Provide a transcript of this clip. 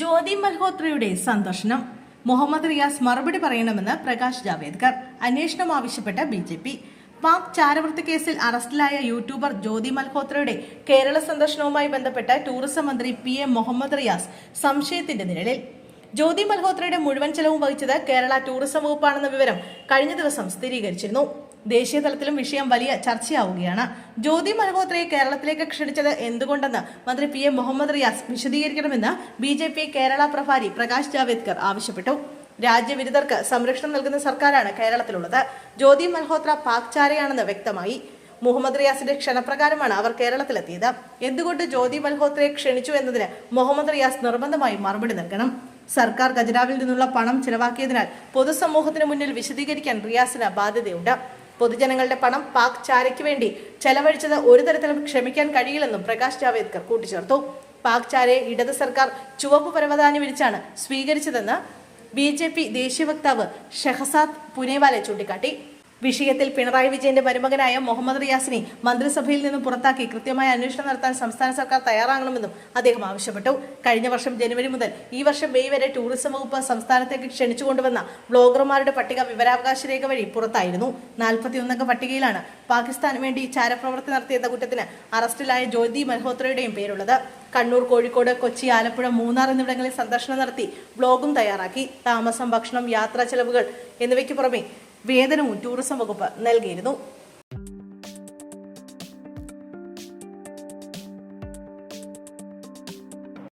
ജ്യോതി മൽഹോത്രയുടെ സന്ദർശനം. മുഹമ്മദ് റിയാസ് മറുപടി പറയണമെന്ന് പ്രകാശ് ജാവേദ്കർ. അന്വേഷണം ആവശ്യപ്പെട്ട ബി ജെ പി പാക് ചാരവൃത്തി കേസിൽ അറസ്റ്റിലായ യൂട്യൂബർ ജ്യോതി മൽഹോത്രയുടെ കേരള സന്ദർശനവുമായി ബന്ധപ്പെട്ട ടൂറിസം മന്ത്രി പി എം മുഹമ്മദ് റിയാസ് സംശയത്തിന്റെ നിഴലിൽ. ജ്യോതി മൽഹോത്രയുടെ മുഴുവൻ ചെലവും വഹിച്ചത് കേരള ടൂറിസം വകുപ്പാണെന്ന വിവരം കഴിഞ്ഞ ദിവസം സ്ഥിരീകരിച്ചിരുന്നു. ദേശീയ തലത്തിലും വിഷയം വലിയ ചർച്ചയാവുകയാണ്. ജ്യോതി മൽഹോത്രയെ കേരളത്തിലേക്ക് ക്ഷണിച്ചത് എന്തുകൊണ്ടെന്ന് മന്ത്രി പി എം മുഹമ്മദ് റിയാസ് വിശദീകരിക്കണമെന്ന് ബി ജെ പി കേരള പ്രഭാരി പ്രകാശ് ജാവേദ്കർ ആവശ്യപ്പെട്ടു. രാജ്യവിരുദ്ധർക്ക് സംരക്ഷണം നൽകുന്ന സർക്കാരാണ് കേരളത്തിലുള്ളത്. ജ്യോതി മൽഹോത്ര പാക് ചാരയാണെന്ന് വ്യക്തമായി. മുഹമ്മദ് റിയാസിന്റെ ക്ഷണപ്രകാരമാണ് അവർ കേരളത്തിലെത്തിയത്. എന്തുകൊണ്ട് ജ്യോതി മൽഹോത്രയെ ക്ഷണിച്ചു എന്നതിന് മുഹമ്മദ് റിയാസ് നിർബന്ധമായി മറുപടി നൽകണം. സർക്കാർ ഖജനാവിൽ നിന്നുള്ള പണം ചിലവാക്കിയതിനാൽ പൊതുസമൂഹത്തിന് മുന്നിൽ വിശദീകരിക്കാൻ റിയാസിന് ബാധ്യതയുണ്ട്. പൊതുജനങ്ങളുടെ പണം പാക് ചാരയ്ക്ക് വേണ്ടി ചെലവഴിച്ചത് ഒരു തരത്തിലും ക്ഷമിക്കാൻ കഴിയില്ലെന്നും പ്രകാശ് ജാവേദ്കർ കൂട്ടിച്ചേർത്തു. പാക് ചാരയെ ഇടത് സർക്കാർ ചുവപ്പ് പരവതാനി വിരിച്ചാണ് സ്വീകരിച്ചതെന്ന് ബി ദേശീയ വക്താവ് ഷെഹസാദ് പുനേവാലെ ചൂണ്ടിക്കാട്ടി. വിഷയത്തിൽ പിണറായി വിജയന്റെ മരുമകനായ മുഹമ്മദ് റിയാസിനെ മന്ത്രിസഭയിൽ നിന്നും പുറത്താക്കി കൃത്യമായ അന്വേഷണം നടത്താൻ സംസ്ഥാന സർക്കാർ തയ്യാറാകണമെന്നും അദ്ദേഹം ആവശ്യപ്പെട്ടു. കഴിഞ്ഞ വർഷം ജനുവരി മുതൽ ഈ വർഷം മെയ് വരെ ടൂറിസം വകുപ്പ് സംസ്ഥാനത്തേക്ക് ക്ഷണിച്ചുകൊണ്ടുവന്ന ബ്ലോഗർമാരുടെ പട്ടിക വിവരാവകാശ രേഖ വഴി പുറത്തായിരുന്നു. നാൽപ്പത്തിയൊന്നംഗ പട്ടികയിലാണ് പാകിസ്ഥാന് വേണ്ടി ചാരപ്രവർത്തി നടത്തിയെന്ന കുറ്റത്തിന് അറസ്റ്റിലായ ജ്യോതി മൽഹോത്രയുടെയും പേരുള്ളത്. കണ്ണൂർ കോഴിക്കോട് കൊച്ചി ആലപ്പുഴ മൂന്നാർ എന്നിവിടങ്ങളിൽ സന്ദർശനം നടത്തി ബ്ലോഗും തയ്യാറാക്കി. താമസം ഭക്ഷണം യാത്രാ ചെലവുകൾ എന്നിവയ്ക്ക് പുറമെ വേതനവും ടൂറിസം വകുപ്പ് നൽകിയിരുന്നു.